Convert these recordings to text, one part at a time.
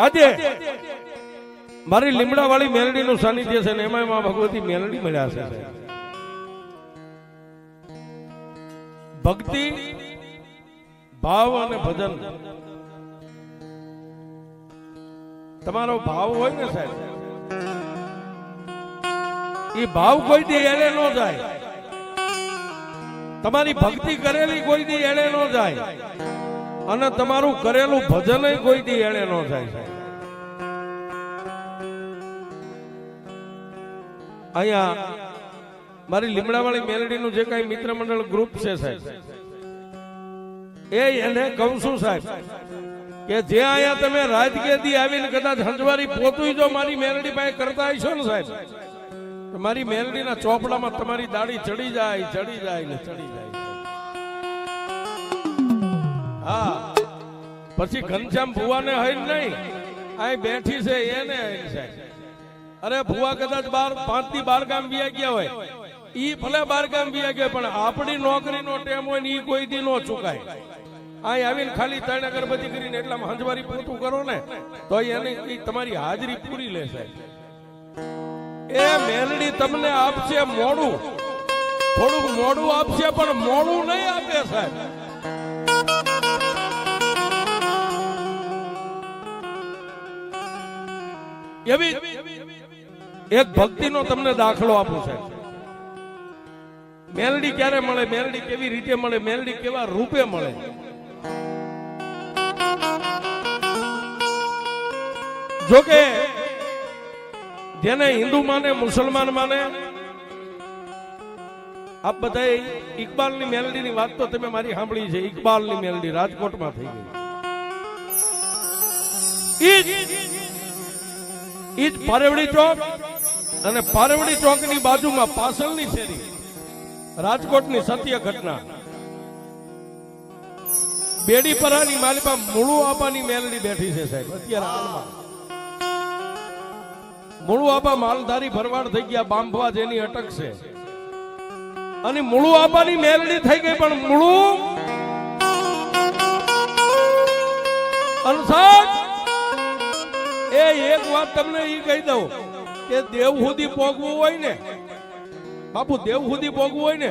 આજે મારી લીમડા વાળી મેલડી નું સાનિધ્ય છે ને એમાં ભગવતી મેલડી મળ્યા છે ભક્તિ, ભાવ અને ભજન. તમારો ભાવ હોય ને સાહેબ. એ ભાવ કોઈ દી એને ન જાય. તમારી ભક્તિ કરેલી કોઈ દી એને ન જાય. અને તમારું કરેલું ભજન કોઈ દી એળે ન થાય. અહીંયા મારી લીમડાવાળી મેલડીનું જે કાંઈ મિત્ર મંડળ ગ્રુપ છે સાહેબ, એ એને કહું છું સાહેબ કે જે અહીંયા તમે રાજકેદી આવીને કદાચ હંજવારી પોતું જો મારી મેલડી પાસે કરતા હશો ને સાહેબ મારી મેલડીના ચોપડામાં તમારી દાડી ચડી જાય ચડી જાય ને ચડી જાય. હા. પછી ઘનશ્યામ ભુવાને હઈ નહીં. અહીં બેઠી છે એને હઈ સાહેબ અરે ભુવા કદાચ બાર પાંચથી બાર ગામ વ્યા ગયા હોય. ઈ ભલે બાર ગામ વ્યા ગયા પણ આપણી નોકરીનો ટેમ હોય ને ઈ કોઈ દી નો ચુકાય. અહીં આવીને ખાલી ત્રણ અગરબત્તી કરીને એટલા હંજવારી પૂરતું કરો ને તો એની તમારી હાજરી પૂરી લેશે. એ મેલડી તમને આપશે મોડું. થોડુંક મોડું આપશે પણ મોડું નહીં આપે સાહેબ. એવી એક ભક્તિનો તમને દાખલો આપું છે મેલડી ક્યારે મળે? મેલડી કેવી રીતે મળે? મેલડી કેવા રૂપે મળે? જોકે જેને હિન્દુ માને, મુસલમાન માને, આપ બધા ઇકબાલની મેલડીની વાત તો તમે મારી સાંભળી છે. ઇકબાલની મેલડી રાજકોટમાં થઈ ગઈ. ઈ પારેવડી ચોક અને પારેવડી ચોકની બાજુમાં પાસલની શેરી રાજકોટની સત્ય ઘટના. બેડીપરાની માલિકા મૂળું આબાની મેલડી બેઠી છે સાહેબ. અત્યારે હાલમાં. મૂળું આપા માલધારી ભરવાડ થઈ ગયા, બાંભવા જેની અટક છે. અને મૂળું આબાની મેલડી થઈ ગઈ, પણ મૂળું અનસાદ એ એક વાત તમને એ કહી દઉં કે દેવ સુધી પોગવું હોય ને બાપુ દેવ સુધી પોગવું હોય ને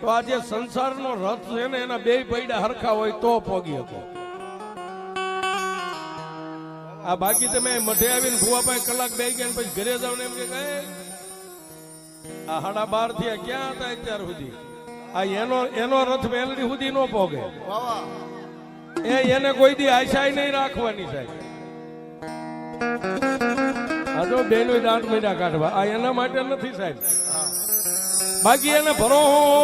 તો આ જે સંસારનો રથ છે ને એના બે પૈડા હરખા હોય તો પોગી શકો. આ બાકી તમે મઢે આવીને ભૂવા પાસે કલાક બે ગયા પછી ઘરે જાવ ને એમ કે કહે આ હાડા બાર થયા ક્યાં હતા અત્યાર સુધી? આ એનો એનો રથ વેલડી સુધી નો પોગે એ એને કોઈ દી આશાય નહીં રાખવાની સાહેબ. જો બેનો દાંત મીડા કાઢવા. આ એના માટે નથી સાહેબ. બાકી એને ભરો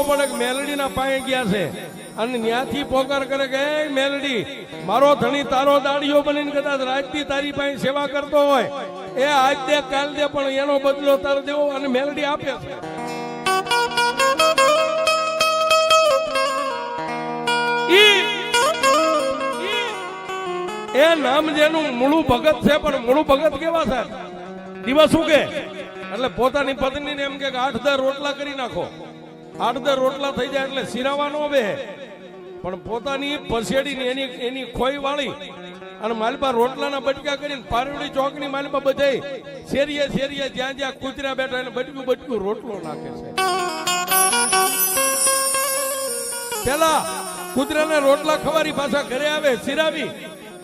પડે મેલડીના પાયે ગયા છે. અને ત્યાંથી પોકાર કરે કે મેલડી, મારો ધણી તારો દાડીઓ બનીને કદાચ રાજથી તારી પાસે સેવા કરતો હોય. એ આજ દે, કાલ દે, પણ એનો બદલો તાર દેવો અને મેલડી આપે છે. ઈ એ નામ જેનું મૂળું ભગત છે, પણ મૂળું ભગત કેવા સાહેબ દિવસ શું કે એટલે પોતાની પત્નીને એમ કે આઠ દર રોટલા કરી નાખો. આઠ દર રોટલા થઈ જાય એટલે સિરાવાનો બે પણ પોતાની પસેડી એની એની ખોઈ વાળી અને માલપા રોટલાના બટકા કરીને પારવડી ચોકની માલપા બધાય શેરીએ શેરીએ જ્યાં જ્યાં કૂતરા બેઠા એને બટકું બટકું રોટલો નાખે છે. પેલા કૂતરાને રોટલા ખવારી પાછા ઘરે આવે સિરાવી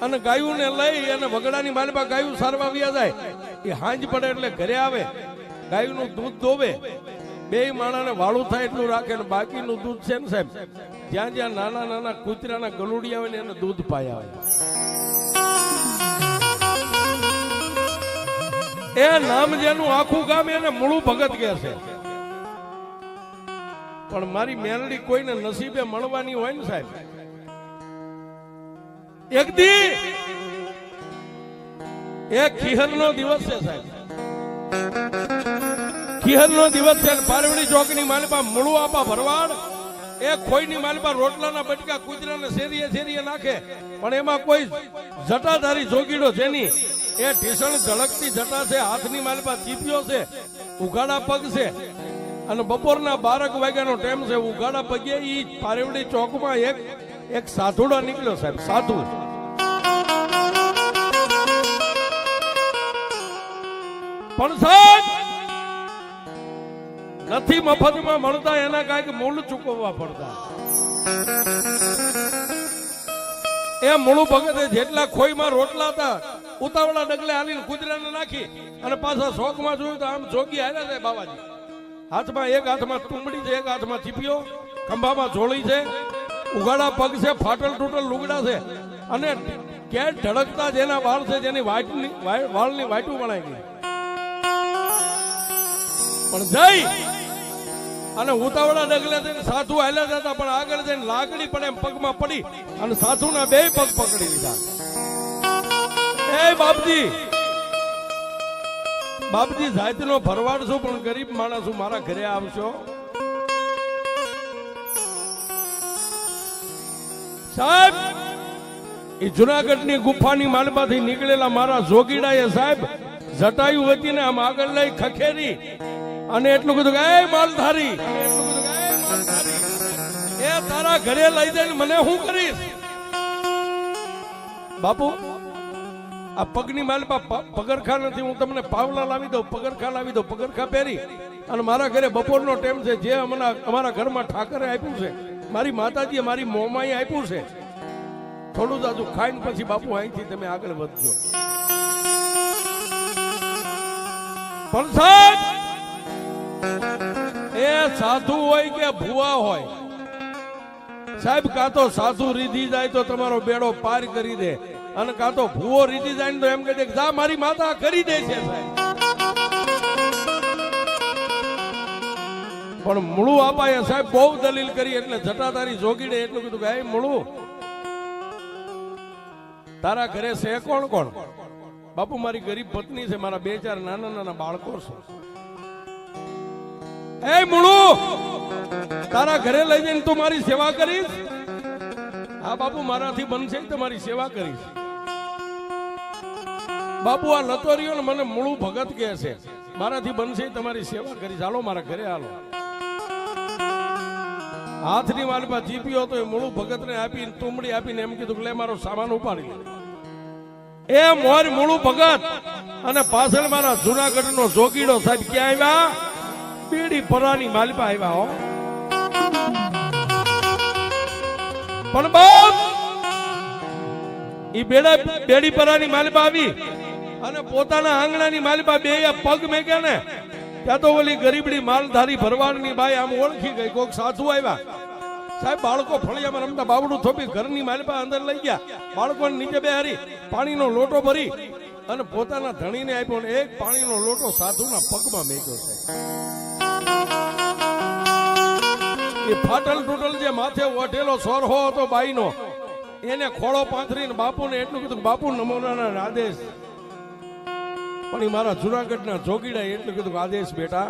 અને ગાયું ને લઈ અને વગડાની માલમાં ગાયું સારવા વ્યા જાય. એ હાંજ પડે એટલે ઘરે આવે, ગાયનું દૂધ દોવે બે માણાને વાળું થાય એટલું રાખે ને બાકીનું દૂધ છે ને સાહેબ, જ્યાં જ્યાં નાના નાના કૂતરાના ગલુડિયા આવે ને એને દૂધ પાયા આવે. એ નામ જેનું આખું ગામ એને મૂળું ભગત કે છે. પણ મારી મેલડી કોઈને નસીબે મળવાની હોય ને સાહેબ એક દી. એક ખીહર નો દિવસ છે સાહેબ. ખીહર નો દિવસ છે પારવડી ચોકની માલપા મૂળું આપા ભરવાડ. એ ખોઈની માલપા રોટલાના બટકા કૂતરાને શેરીએ શેરીએ નાખે. પણ એમાં કોઈ જટાધારી જોગીડો નહીં. એ ઢીસણ ઝળકતી જટા છે, હાથની માલપા ચીપિયો છે, ઉઘાડા પગ છે. અને બપોરના બારક વાગ્યાનો ટાઈમ છે, ઉઘાડા પગે ઈ પારેવડી ચોકમાં એક એક સાધુડો નીકળ્યો સાહેબ, સાધુ. પણ સાહેબ, નથી મફતમાં મળતા, એના કાંઈક મૂળ ચૂકવવા પડતા. એ મૂળું ભગતે જેટલા ખોઈમાં રોટલા હતા, ઉતાવળા ડગલે હાલીને કુતરાને નાખી અને પાછા શોખમાં જોયું તો આમ જોગી હાલ્યા છે બાબાજી હાથમાં એક હાથમાં તુંબડી છે, એક હાથમાં ચીપિયો, ખંભામાં જોળી છે. ઉગાડા પગ છે, ફાટલ તૂટલ લુગડા છે. અને કે ધડકતા જેના વાળ છે, જેની વાટની વાળની વાટું વણાઈ ગઈ. પણ જઈ અને ઉતાવળા ડગલે થઈને સાધુ હાલ્યા જતા, પણ આગળ જઈને લાકડી પડે એમ પગમાં પડી અને સાધુના બે પગ પકડી લીધા. એ બાપજી! બાપજી, જાતિનો ભરવાડ છું, પણ ગરીબ માણસ મારા ઘરે આવશો? સાહેબ, એ જુનાગઢની ગુફાની માલમાંથી નીકળેલા મારા જોગીડાએ સાહેબ, જટાયું હતી ને આમ આગળ લઈ ખખેરી અને એટલું કીધું કે, એ માલધારી, "એ તારા ઘરે લઈ જઈને મને શું કરીશ? બાપુ, આ પગની માલમાં પગરખા નથી, હું તમને પાવલા લાવી દઉં, પગરખા લાવી દઉં, પગરખા પહેરી અને મારા ઘરે બપોરનો ટાઈમ છે, જે હમણાં અમારા ઘરમાં ઠાકરે આપ્યું છે. મારી માતાજીએ મારી મોમાએ આપ્યું છે. થોડું દાદુ ખાઈને પછી બાપુ અહીંથી તમે આગળ વધજો. સાહેબ, એ સાધુ હોય કે ભુવા હોય? સાહેબ, કાં તો સાધુ રીધી જાય તો તમારો બેડો પાર કરી દે અને કાં તો ભૂવો રીધી જાય તો એમ કહે છે જા, મારી માતા કરી દે છે સાહેબ. પણ મૂળું આપાએ સાહેબ બહુ દલીલ કરી, એટલે જટાધારી જોગીડે એટલું કીધું કે, "એ મૂળું, તારા ઘરે છે કોણ કોણ? બાપુ, મારી ગરીબ પત્ની છે, મારા બે ચાર નાના નાના બાળકો છે. એ મૂળું, તારા ઘરે લઈ જઈને તું મારી સેવા કરીશ? હા, બાપુ, મારાથી બનશે તો મારી સેવા કરીશ. બાપુ, આ લતોરીઓ ને મને મૂળું ભગત કહે છે. મારાથી બનશે તમારી સેવા કરીશ. હાલો, મારા ઘરે હાલો. હાથની વાલમાં જીપ્યો હતો એ મૂળું ભગતને આપીને, તુંબડી આપીને એમ કીધું લે, મારો સામાન ઉપાડી એ મોર મૂળું ભગત અને પાછળ મારા જુનાગઢનો જોગીડો સાહેબ ક્યાં આવ્યા? બીડી પરાની માલપા આવ્યા હો. પણ બાપ ઈ બેડા, બેડી પરાની માલપા આવી અને પોતાના આંગણાની માલપા બે પગ મેક્યા ને. ત્યાં તો ઓલી ગરીબડી માલધારી ભરવાડની બાઈ આમ ઓળખી ગઈ, કોક સાધુ આવ્યા. સાહેબ, બાળકો ફળિયામાં રમતા બાવડું થોપી ઘરની માલપા અંદર લઈ ગયા. બાળકોને નીચે બેહારી, પાણીનો લોટો ભરી અને પોતાના ધણીને આપ્યો ને એક પાણીનો લોટો સાધુના પગમાં મેક્યો છે. એ ફાટલ ટૂટલ જે માથે ઓઢેલો સોરહો હતો બાઈનો. એને ખોળો પાથરીને બાપુને એટલું કીધું બાપુ નમોનાના આદેશ પણ એ મારા જુનાગઢના જોગીડા એટલે કીધું આદેશ બેટા.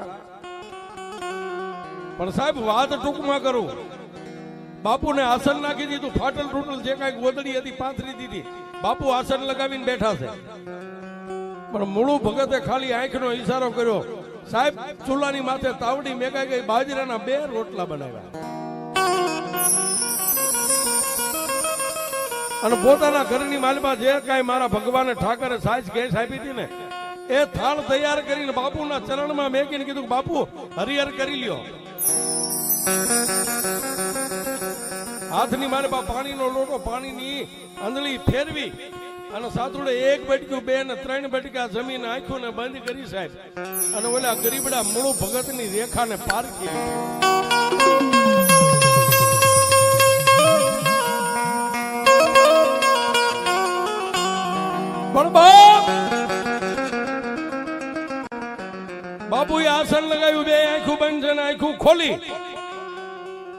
પણ સાહેબ, વાત ટૂંકમાં કરું. બાપુને આસન નાખી દીધું, ફાટલ ટૂટલ જે કાંઈક ગોદડી હતી, પાથરી દીધી. બાપુ આસન લગાવીને બેઠા છે. પણ મૂળું ભગતે ખાલી આંખનો ઈશારો કર્યો. સાહેબ, ચૂલાની માથે તાવડી મેગાઈ ગઈ, બાજરાના બે રોટલા બનાવ્યા. અને પોતાના ઘરની માલમાં જે કાંઈ મારા ભગવાને ઠાકરે સાઈઝ ગેસ આપી હતી ને એ થાળ તૈયાર કરીને બાપુના ચરણમાં મેકીને કીધું બાપુ, હરિહર કરી લ્યો. હાથની મારે પાણીનો લોટો, પાણીની અંદળી ફેરવી અને સાતુડે એક બટક્યું બે ને ત્રણ બટકા જમીન આંખ્યું ને બંધ કરી સાહેબ. અને ઓલા ગરીબડા મૂળું ભગતની રેખાને પાર કરી પણ બાપુએ આસન લગાવ્યું, બે આંખું બંધ છે આંખું ખોલી.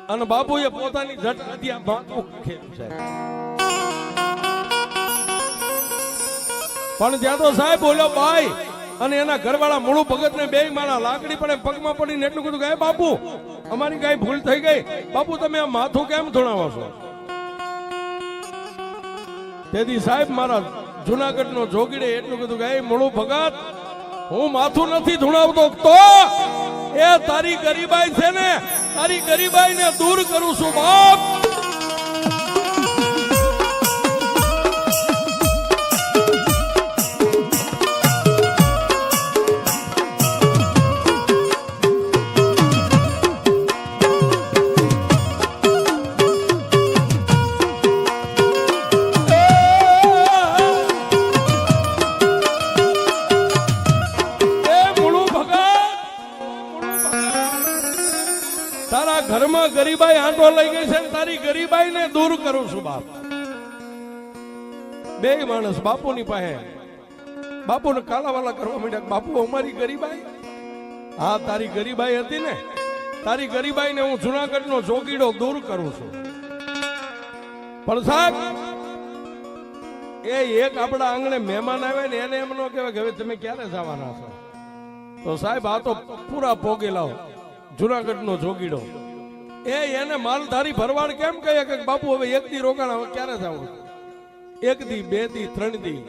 અને બાપુએ પોતાની જટ હત્યા માથું ખેલ્યું સાહેબ. પણ ત્યાં તો સાહેબ બોલ્યો ભાઈ અને એના ઘરવાળા મૂળું ભગત ને બે મારા લાકડી પડે, પગમાં પડીને એટલું કીધું કે બાપુ, અમારી કઈ ભૂલ થઈ ગઈ. બાપુ, તમે આ માથું કેમ ધોણાવો છો? તેથી સાહેબ, મારા જુનાગઢ નો જોગીડે એટલું કીધું કે "એ મૂળું ભગત હું માથું નથી ધુણાવતો. તો એ તારી ગરીબાઈ છે ને, તારી ગરીબાઈ ને દૂર કરું છું બાપ. લઈ ગઈ છે તારી ગરીબાઈ ને દૂર કરું છું બાપ. બે માણસ બાપુની પાસે બાપુને કાલાવાલા કરવા માંડ્યા બાપુ, અમારી ગરીબાઈ? હા, તારી ગરીબાઈ હતી ને. તારી ગરીબાઈ ને હું જુનાગઢનો જોગીડો દૂર કરું છું. પણ સાહેબ, એ એક આપણા આંગણે મહેમાન આવે ને, એને એમ ન કહેવાય કે હવે તમે ક્યારે જવાના છો? તો સાહેબ, આ તો પૂરા ભોગેલાઓ જુનાગઢ જુનાગઢનો જોગીડો. એ એને માલધારી ભરવાડ કેમ કહે કે બાપુ, હવે એક દી રોકાણ હવે ક્યારે થાય એક દી, બે દી, ત્રણ દી.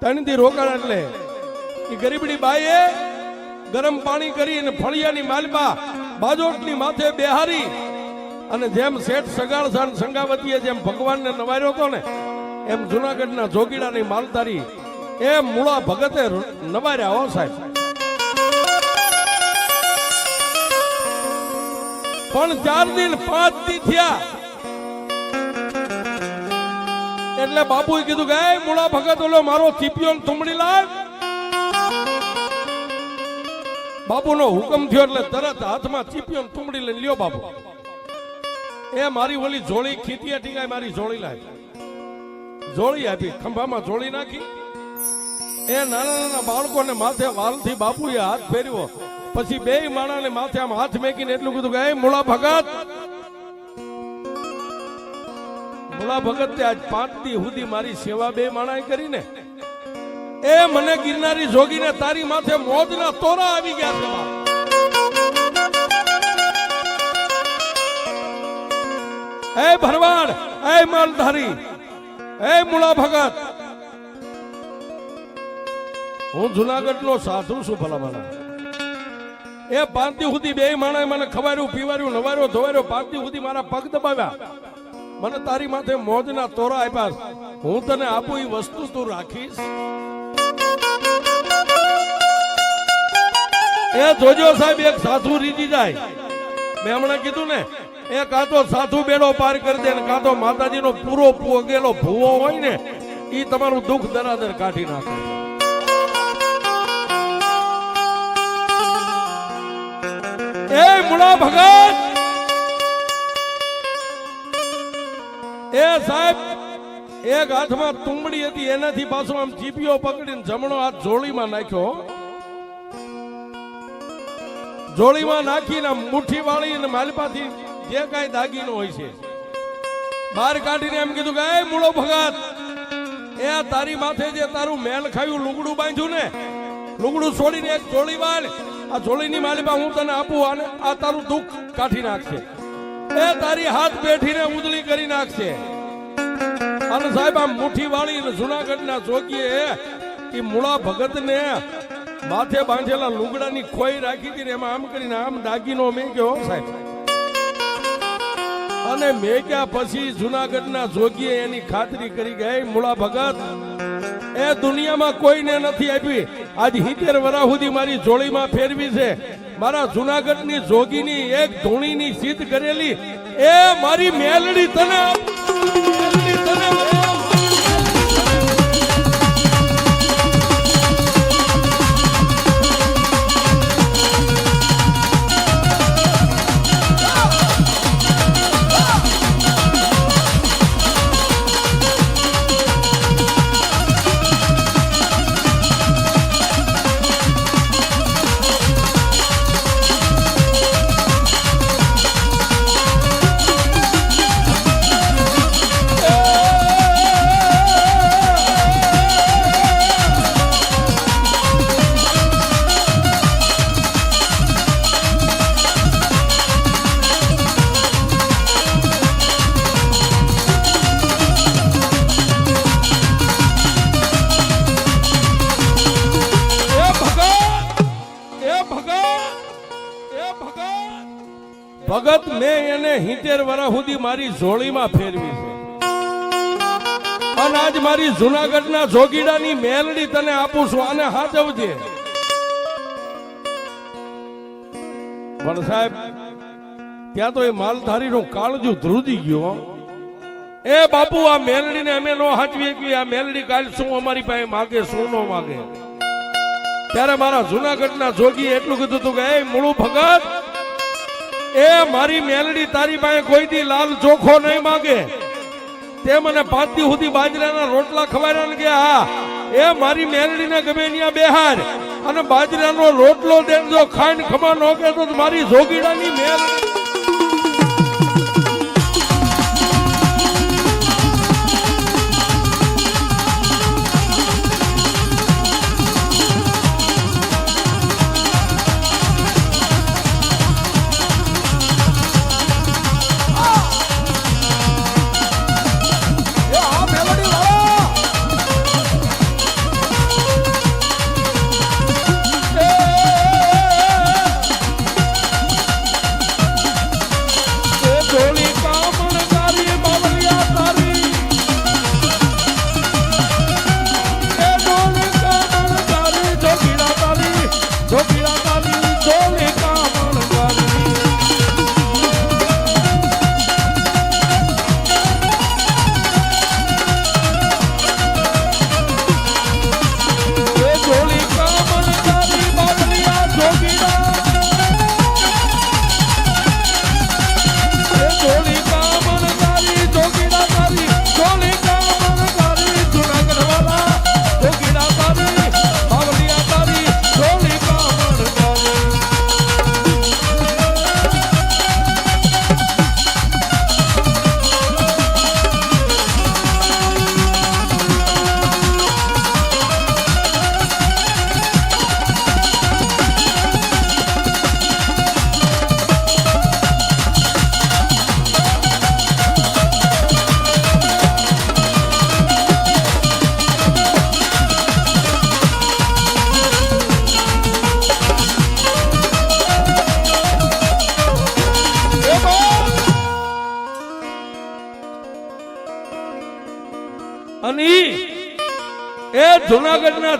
ત્રણ દી રોકાણ એટલે એ ગરીબડી બાઈએ ગરમ પાણી કરી અને ફળિયાની માલમાં બાજોટની માથે બેહારી અને જેમ શેઠ સગાળ સાન સંગાવતીએ જેમ ભગવાનને નવાર્યો હતો ને, એમ જુનાગઢના જોગીડાની માલધારી, એ મૂળા ભગતે નવાર્યા હો સાહેબ. પણ ચાર દિન પાંચ દી થયા. એટલે બાપુએ કીધું કે, "એ મૂળા ભગત, ઓલો મારો ચીપિયો થુમડી લાવ. બાપુનો હુકમ થયો એટલે તરત હાથમાં ચીપિયો થુમડી લઈ લ્યો બાપુ. એ મારી ઓલી જોળી ખીતીએ ટીકાય મારી જોળી લાવી? જોળી આપી, ખંભામાં જોળી નાખી. એ નાના નાના બાળકોને માથે વાલથી બાપુએ હાથ ફેરવ્યો પછી બે માણાને માથે આમ હાથ મેકીને એટલું કીધું કે, એ મૂળા ભગત. મૂળા ભગત તે આજ પાંચ દી સુધી મારી સેવા બે માણાએ કરીને એ મને ગિરનારી જોગીને તારી માથે મોજના તોરા આવી ગયા છે એ ભરવાડ, એ માલધારી, એ મૂળા ભગત. હું જુનાગઢ નો સાધુ છું ભલામણા એ પાંતી સુધી બે માણે મને ખવાર્યું, પીવાર્યું, નવાર્યો, ધોવાર્યો, પાંતી સુધી મારા પગ દબાવ્યા. મને તારી માથે મોજના તોરા આપ્યા. હું તને આપું એ વસ્તુ તું રાખીશ. એ જોજો સાહેબ, એક સાધુ રીજી જાય. મેં હમણાં કીધું ને, એ કાં તો સાધુ બેડો પાર કરી દે કાં તો માતાજીનો પૂરો પોગેલો ભૂવો હોય ને એ તમારું દુઃખ દરાદર કાઢી નાખે. એ મુળા ભગત! એ સાહેબ, એક હાથમાં તુંબડી હતી, એનાથી પાછો આમ ચીપીઓ પકડીને જમણો હાથ જોડીમાં નાખ્યો. જોડીમાં નાખીને મુઠ્ઠી વાળી અને માલપાથી જે કાંઈ દાગીનો હોય છે, બહાર કાઢીને એમ કીધું કે, એ મૂળો ભગત, એ તારી માથે જે તારું મેલ ખાયું લુગડું બાંધ્યું ને, લુગડું છોડીને એક જોડી વાળ આ જોડીની માલિબા હું તને આપું અને આ તારું દુઃખ કાઢી નાખશે. એ તારી હાથ બેઠીને ઉજળી કરી નાખશે. અને સાહેબ આમ મુઠ્ઠી વાળી જુનાગઢના જોગીએ એ મૂળા ભગતને માથે બાંધેલા લુગડાની ખોઈ રાખી હતી એમાં આમ કરીને આમ દાગીનો મેં ગયો સાહેબ. અને મેક્યા પછી જુનાગઢના જોગીએ એની ખાતરી કરી ગઈ મૂળા ભગત, એ દુનિયામાં કોઈને નથી આપી. આજ હિતેર વરા સુધી મારી જોડીમાં ફેરવી છે. મારા જુનાગઢની જોગીની એક ધૂણીની સિદ્ધ કરેલી. એ મારી મેલડી તને મેલડી તને ભગત મેં એને હિતેર વર્ષ સુધી મારી જોડીમાં ફેરવી છે. અને આજ મારી જુનાગઢના જોગીડાની મેલડી તને આપું છું, આને હાચવજે. પણ સાહેબ, ત્યાં તો એ માલધારીનું કાળજું ધ્રુજી ગયો. એ બાપુ, આ મેલડીને અમે નો હાચવી કે આ મેલડી કાલ શું અમારી પાસે માગે, શું નો માગે? ત્યારે મારા જુનાગઢના જોગી એટલું કીધું હતું કે, એ મૂળું ભગત એ મારી મેલડી તારી પાસે કોઈ દી લાલ ચોખો નહીં માગે. તે મને પાંચ સુધી બાજરાના રોટલા ખવાડ્યા કે હા એ મારી મેલડીને ગમે ત્યાં બેહાર અને બાજરાનો રોટલો દેજો ખાઈને ખમા નો કે તો મારી જોગીડાની મેલ તારી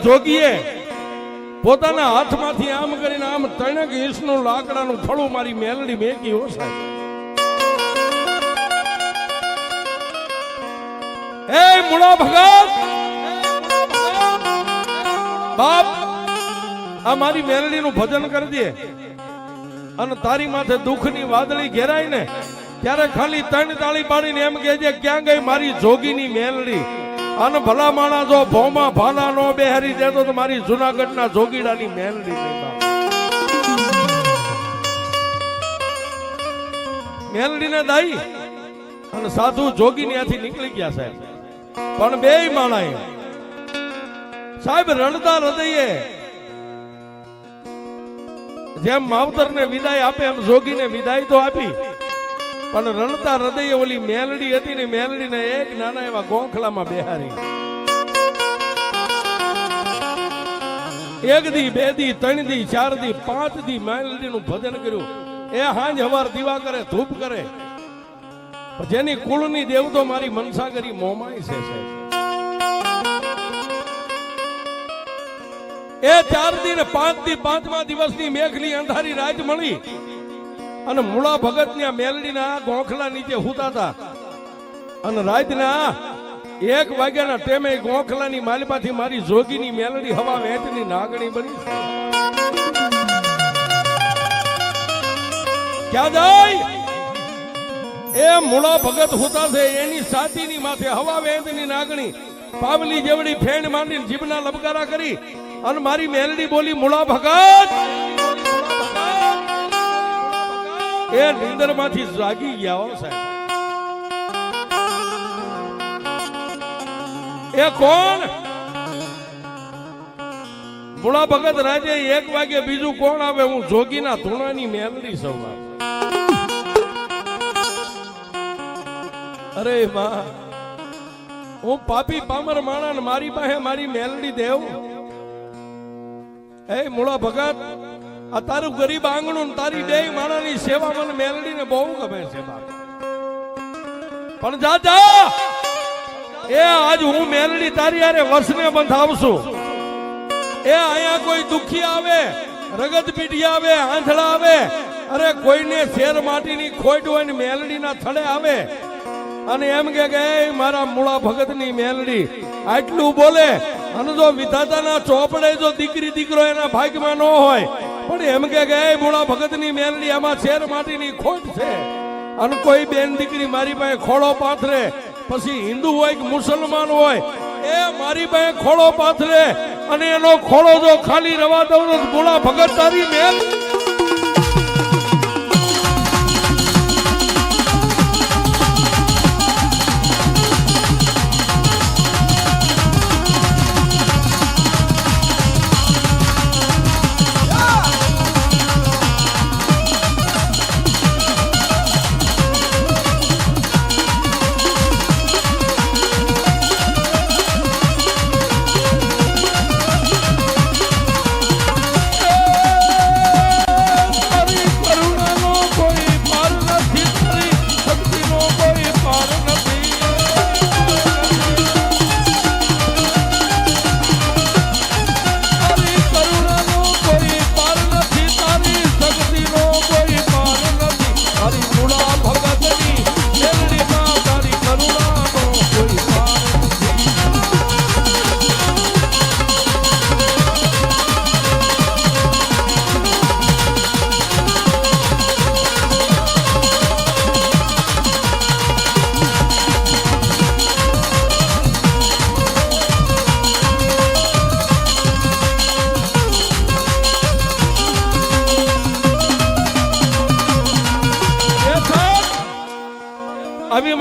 જોગીએ પોતાના હાથમાંથી આમ કરીને આમ તણક ઈસનું લાકડાનું થળું મારી મેલડી મેકી, હો સાહેબ. એ મૂળો ભગત! બાપ, આ મારી મેલડીનું ભજન કરી દે. અને તારી માથે દુઃખની વાદળી ઘેરાય ને, ત્યારે ખાલી ત્રણ તાળી પાડીને એમ કે છે, ક્યાં ગઈ મારી જોગીની મેલડી? અને ભલા માણા જો ભોમાં ભાલા નો બેહરી દેતો તો મારી જુનાગઢના જોગીડાની મેલડી નહીં બાપ. મેલડીને દાઈ અને સાધુ જોગી ત્યાંથી નીકળી ગયા સાહેબ પણ બે માણા સાહેબ રણતા હૃદયે જેમ માવતર ને વિદાય આપે એમ જોગીને વિદાય તો આપી પણ રણતા હૃદય ઓલી મેલડી હતી ને મેલડી ને એક નાના એવા ગોખલામાં બેહારી. એક દી, બે દી, ત્રણ દી, ચાર દી, પાંચ દી મેલડી નું ભજન કર્યું. એ હાંજ હવાર દીવા કરે, ધૂપ કરે. જેની કુળની દેવ તો મારી મનસા કરી મોમાય છે. એ ચાર દી ને પાંચ દી, પાંચમા દિવસની મેઘની અંધારી રાત મળી. અને મૂળા ભગતની મેલડીના ગોખલા નીચે હુતા હતા. અને રાતના એક વાગ્યાના ટેમે ગોખલાની માલપાથી મારી જોગીની મેલડી હવા વેચની નાગણી બની. ક્યાં જાય? એ મૂળા ભગત હુતા છે, એની સાતીની માથે હવા વેચની નાગણી. પાવલી જેવડી ફેણ માંડીને જીભના લબકારા કરી અને મારી મેલડી બોલી, મૂળા ભગત એ નીંદરમાંથી જાગી ગયા હો સાહેબ. એ કોણ? ભોળા ભગત રાજે એક વાગે બીજું કોણ આવે? હું જોગીના ધૂણાની મેલડી સૌ અરે માં, હું પાપી પામર માણા મારી પાસે મારી મેલડી દેવ? એ મૂળા ભગત આ તારું ગરીબ આંગણું તારી બે માણાની સેવા મને મેલડી ને બહુ ગમે છે પણ જા જા! એ આજ હું મેલડી તારી હારે વર્ષને બંધાવશું. એ અહીંયા કોઈ દુખી આવે, રગત પીટી આવે, આંધળા આવે, અરે કોઈને શેર માટીની ખોટ હોય ને મેલડીના થડે આવે. અને એમ કે મારા મૂળા ભગતની મેલડી, આટલું બોલે, અને જો વિધાતાના ચોપડે જો દીકરી દીકરો એના ભાગમાં ન હોય પણ એમ કે ગયા એ મૂળા ભગતની મેલડી આમાં શેર માટીની ખોટ છે. અને કોઈ બેન દીકરી મારી પાસે ખોળો પાથરે. પછી હિન્દુ હોય કે મુસલમાન હોય, એ મારી પાસે ખોળો પાથરે. અને એનો ખોળો જો ખાલી રવા દઉં મૂળા ભગત તારી મેલ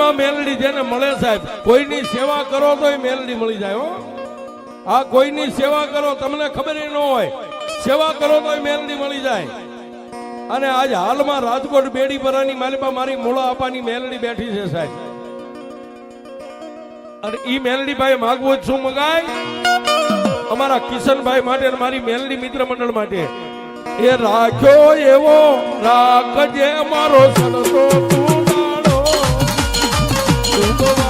આવી માં મેલડી જેને મળે સાહેબ, કોઈની સેવા કરો તો મેલડી મળી જાય આ કોઈની સેવા કરો, તમને ખબર ન હોય, સેવા કરો તો મેલડી મળી જાય. અને આજ હાલમાં રાજકોટ બેડી પરાની માલિપા મારી મૂળા આપાની મેલડી બેઠી છે સાહેબ. અને ઈ મેલડી ભાઈ માગવું શું મગાય? અમારા કિશનભાઈ માટે મારી મેલડી મિત્ર મંડળ માટે. એ રાખ્યો એવો રાખજે મારો સલતો તું. go.